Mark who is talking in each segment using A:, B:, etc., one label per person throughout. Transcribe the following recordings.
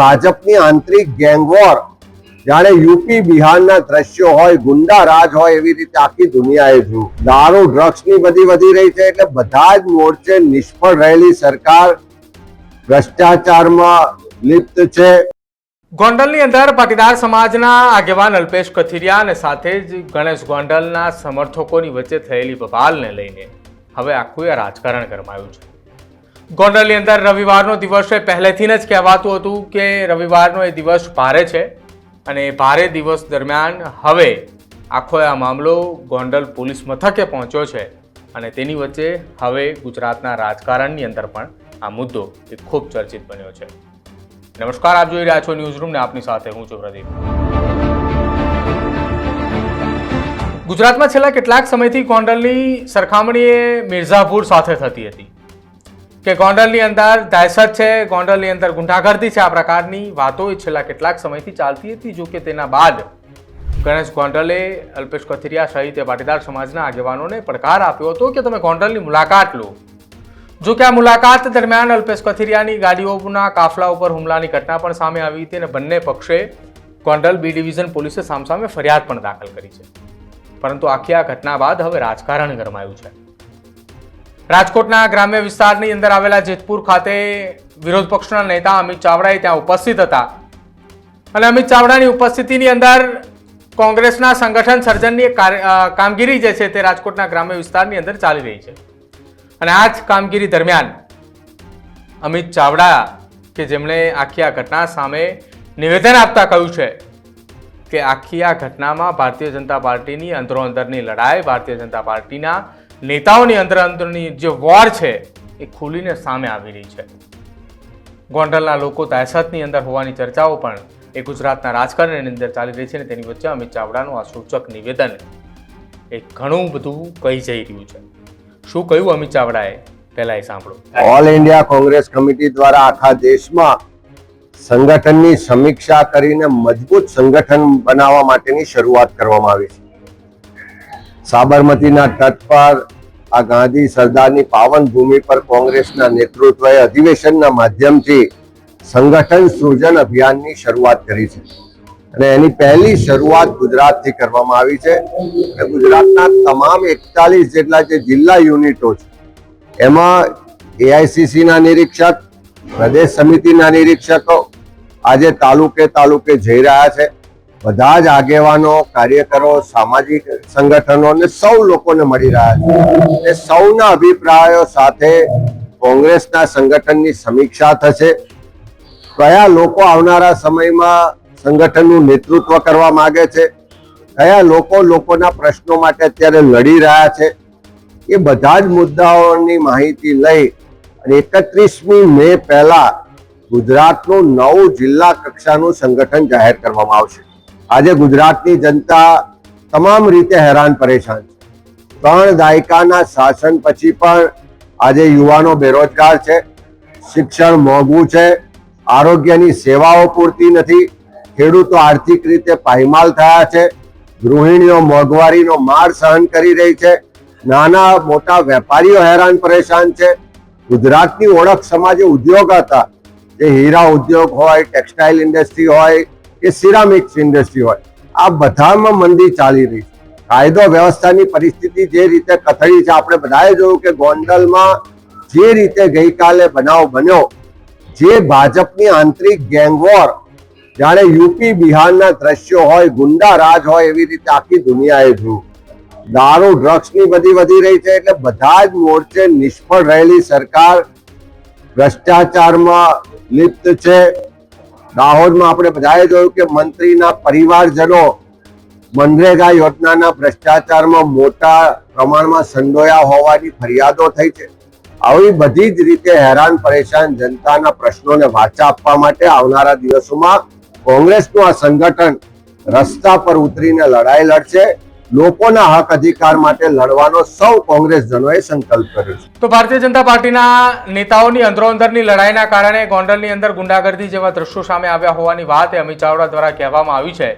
A: ભાજપની આંતરિક ગેંગવોર જાણે યુપી, બિહારના દ્રશ્યો હોય, ગુંડા રાજ હોય એવી રીતે આખી દુનિયાએ જોયું. દારૂ ડ્રગ્સની બધી વધી રહી છે એટલે બધા જ મોરચે નિષ્ફળ રહેલી સરકાર ભ્રષ્ટાચારમાં લિપ્ત છે.
B: ગોંડલની અંદર પાટીદાર સમાજના આગેવાન અલ્પેશ કથિરિયા અને સાથે જ ગણેશ ગોંડલના સમર્થકોની વચ્ચે થયેલી બબાલને લઈને. હવે આખું આ રાજકારણ ગરમાયું છે. ગોંડલની અંદર રવિવારનો દિવસ એ પહેલેથી જ કહેવાતું હતું કે રવિવારનો એ દિવસ ભારે છે અને એ ભારે દિવસ દરમિયાન હવે આખો આ મામલો ગોંડલ પોલીસ મથકે પહોંચ્યો છે અને તેની વચ્ચે હવે ગુજરાતના રાજકારણની અંદર પણ આ મુદ્દો એ ખૂબ ચર્ચિત બન્યો છે. નમસ્કાર, આપ જોઈ રહ્યા છો ન્યૂઝ રૂમ આપની સાથે હું છું પ્રદીપ. ગુજરાતમાં છેલ્લા કેટલાક સમયથી ગોંડલની સરખામણી એ મિર્ઝાપુર સાથે થતી હતી. કે ગોંડલની અંદર દહેશત છે, ગોંડલની અંદર ગુંડાગર્દી છે આ પ્રકારની વાતો એ છેલ્લા કેટલાક સમયથી ચાલતી હતી, જો કે તેના બાદ ગણેશ ગોંડલે અલ્પેશ કથિરિયા સહિત પાટીદાર સમાજના આગેવાનોને પડકાર આપ્યો હતો કે તમે ગોંડલની મુલાકાત લો. જો કે આ મુલાકાત દરમિયાન અલ્પેશ કથિરિયાની ગાડીઓના કાફલા ઉપર હુમલાની ઘટના પણ સામે આવી હતી અને બંને પક્ષે ગોંડલ બી ડિવિઝન પોલીસે સામસામે ફરિયાદ પણ દાખલ કરી છે. પરંતુ આખી આ ઘટના બાદ હવે રાજકારણ ગરમાયું છે. રાજકોટના ગ્રામ્ય વિસ્તારની અંદર આવેલા જેતપુર ખાતે વિરોધ પક્ષના નેતા અમિત ચાવડાએ ત્યાં ઉપસ્થિત હતા. અને અમિત ચાવડાની ઉપસ્થિતિની અંદર કોંગ્રેસના સંગઠન સર્જનની કામગીરી જે છે તે રાજકોટના ગ્રામ્ય વિસ્તારની અંદર ચાલી રહી છે. અને આ જ કામગીરી દરમિયાન અમિત ચાવડા કે જેમણે આખી આ ઘટના સામે નિવેદન આપતા કહ્યું છે કે આખી આ ઘટનામાં ભારતીય જનતા પાર્ટીની અંદરો અંદરની લડાઈ, ભારતીય જનતા પાર્ટીના નેતાઓની અંદર અંદરની જે વોર છે એ ખુલીને સામે આવી રહી છે. ગોંડલના લોકો દહેશતની અંદર હોવાની ચર્ચાઓ પણ એ ગુજરાતના રાજકારણની અંદર ચાલી રહી છે અને તેની વચ્ચે અમિત ચાવડાનું આ સૂચક નિવેદન એ ઘણું બધું કહી જઈ રહ્યું છે. શું કહ્યું અમિત ચાવડાએ? પહેલા એ સાંભળો.
A: ઓલ ઇન્ડિયા કોંગ્રેસ કમિટી દ્વારા આખા દેશમાં સંગઠનની સમીક્ષા કરીને મજબૂત સંગઠન બનાવવા માટેની શરૂઆત કરવામાં આવી છે. સાબરમતીના તટ પર આ ગાંધી સરદારની પાવન ભૂમિ પર કોંગ્રેસના નેતૃત્વએ અધિવેશનના માધ્યમથી સંગઠન સૃજન અભિયાનની શરૂઆત કરી છે. અને એની પહેલી શરૂઆત ગુજરાતથી કરવામાં આવી છે. અને ગુજરાતના તમામ એકતાલીસ જેટલા જે જિલ્લા યુનિટો છે, એમાં એઆઈસીસીના નિરીક્ષક, પ્રદેશ સમિતિના નિરીક્ષકો આજે તાલુકે તાલુકે જઈ રહ્યા છે. બધા જ આગેવાનો, કાર્યકરો, સામાજિક સંગઠનો ને સૌ લોકોને મળી રહ્યા છે. એ સૌના અભિપ્રાયો સાથે કોંગ્રેસના સંગઠનની સમીક્ષા થશે. કયા લોકો આવનારા સમયમાં સંગઠનનું નેતૃત્વ કરવા માગે છે? કયા લોકો લોકોના પ્રશ્નો માટે અત્યારે લડી રહ્યા છે? એ બધા જ મુદ્દાઓની માહિતી લઈ અને એકત્રીસમી મે પહેલા ગુજરાતનું નવું જિલ્લા કક્ષાનું સંગઠન જાહેર કરવામાં આવશે. આજે ગુજરાતની જનતા તમામ રીતે હેરાન પરેશાન છે. ત્રણ દાયકાના શાસન પછી પણ આજે યુવાનો બેરોજગાર છે, શિક્ષણ મોંઘું છે, આરોગ્યની સેવાઓ પૂરતી નથી, ખેડૂતો આર્થિક રીતે પાયમાલ થયા છે, ગૃહિણીઓ મોંઘવારીનો માર સહન કરી રહી છે, નાના મોટા વેપારીઓ હેરાન પરેશાન છે. ગુજરાતની ઓળખ સમાજે ઉદ્યોગ હતા, જે હીરા ઉદ્યોગ હોય, ટેક્સટાઇલ ઇન્ડસ્ટ્રી હોય કે સિરામિક્સ ઇન્ડસ્ટ્રી હોય. આ બધામાં મંદી ચાલી રહી છે. કાયદો વ્યવસ્થાની પરિસ્થિતિ જે રીતે કથળી છે, આપણે બધાએ જોયું કે ગોંડલમાં જે રીતે ગઈકાલે બનાવ બન્યો, જે ભાજપની આંતરિક ગેંગવોર જાણે યુપી, બિહારના દ્રશ્યો હોય, ગુંડા રાજ હોય એવી રીતે આખી દુનિયાએ જોયું. દારૂ, ડ્રગ્સની બધી વધી રહી છે એટલે બધા જ મોરચે નિષ્ફળ રહેલી સરકાર ભ્રષ્ટાચારમાં લિપ્ત છે. દાહોદમાં આપણે બધાએ જોયું કે મંત્રીના પરિવારજનો મનરેગા યોજનાના ભ્રષ્ટાચારમાં મોટા પ્રમાણમાં સંડોયા હોવાની ફરિયાદો થઈ છે. આવી બધી જ રીતે હેરાન પરેશાન જનતાના પ્રશ્નોને વાચા આપવા માટે આવનારા દિવસોમાં કોંગ્રેસનું આ સંગઠન રસ્તા પર ઉતરીને લડાઈ લડશે. લોકોના હક અધિકાર માટે લડવાનો સૌ કોંગ્રેસજનોએ સંકલ્પ કર્યો છે.
B: તો ભારતીય જનતા પાર્ટીના નેતાઓની અંદરોઅંદરની લડાઈના કારણે ગોંડલની અંદર ગુંડાગર્દી જેવા દ્રશ્યો સામે આવ્યા હોવાની વાત અમિત ચાવડા દ્વારા કહેવામાં આવી છે.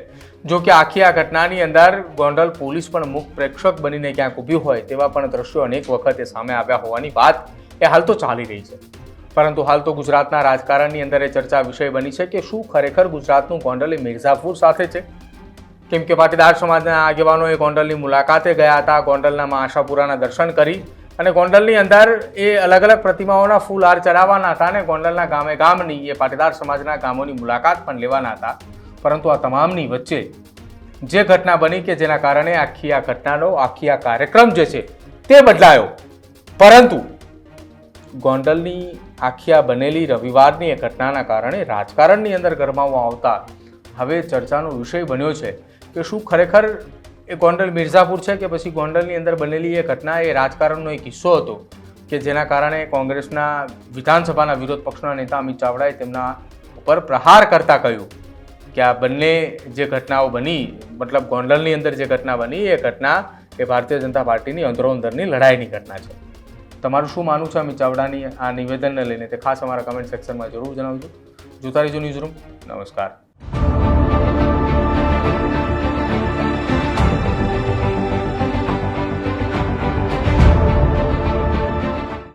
B: જો કે આખી આ ઘટનાની અંદર ગોંડલ પોલીસ પણ મુખ પ્રેક્ષક બનીને ક્યાંક ઊભી હોય તેવા પણ દ્રશ્યો અનેક વખત સામે આવ્યા હોવાની વાત એ હાલ તો ચાલી રહી છે. પરંતુ હાલ તો ગુજરાતના રાજકારણની અંદર એ ચર્ચા વિષય બની છે કે શું ખરેખર ગુજરાતનું ગોંડલ એ મિર્ઝાપુર સાથે છે? કેમ કે પાટીદાર સમાજના આગેવાનો એ ગોંડલની મુલાકાતે ગયા હતા. ગોંડલના આશાપુરાના દર્શન કરી અને ગોંડલની અંદર એ અલગ અલગ પ્રતિમાઓના ફૂલ હાર ચડાવવાના હતા અને ગોંડલના ગામે ગામની એ પાટીદાર સમાજના ગામોની મુલાકાત પણ લેવાના હતા. પરંતુ આ તમામની વચ્ચે જે ઘટના બની કે જેના કારણે આખી આ ઘટનાનો, આખી આ કાર્યક્રમ જે છે તે બદલાયો. પરંતુ ગોંડલની આખી આ બનેલી રવિવારની એ ઘટનાના કારણે રાજકારણની અંદર ગરમાવવા આવતા હવે ચર્ચાનો વિષય બન્યો છે. કે શું ખરેખર એ ગોંડલ મિર્ઝાપુર છે કે પછી ગોંડલની અંદર બનેલી એ ઘટના એ રાજકારણનો એક કિસ્સો હતો કે જેના કારણે કોંગ્રેસના વિધાનસભાના વિરોધ પક્ષના નેતા અમિત ચાવડાએ તેમના ઉપર પ્રહાર કરતા કહ્યું કે આ બંને જે ઘટનાઓ બની, મતલબ ગોંડલની અંદર જે ઘટના બની, એ ઘટના એ ભારતીય જનતા પાર્ટીની અંદરોઅંદરની લડાઈની ઘટના છે. તમારું શું માનવું છે અમિત ચાવડાની આ નિવેદનને લઈને? તે ખાસ અમારા કમેન્ટ સેક્શનમાં જરૂર જણાવજો. જોતા રહેજો ન્યૂઝ રૂમ નમસ્કાર.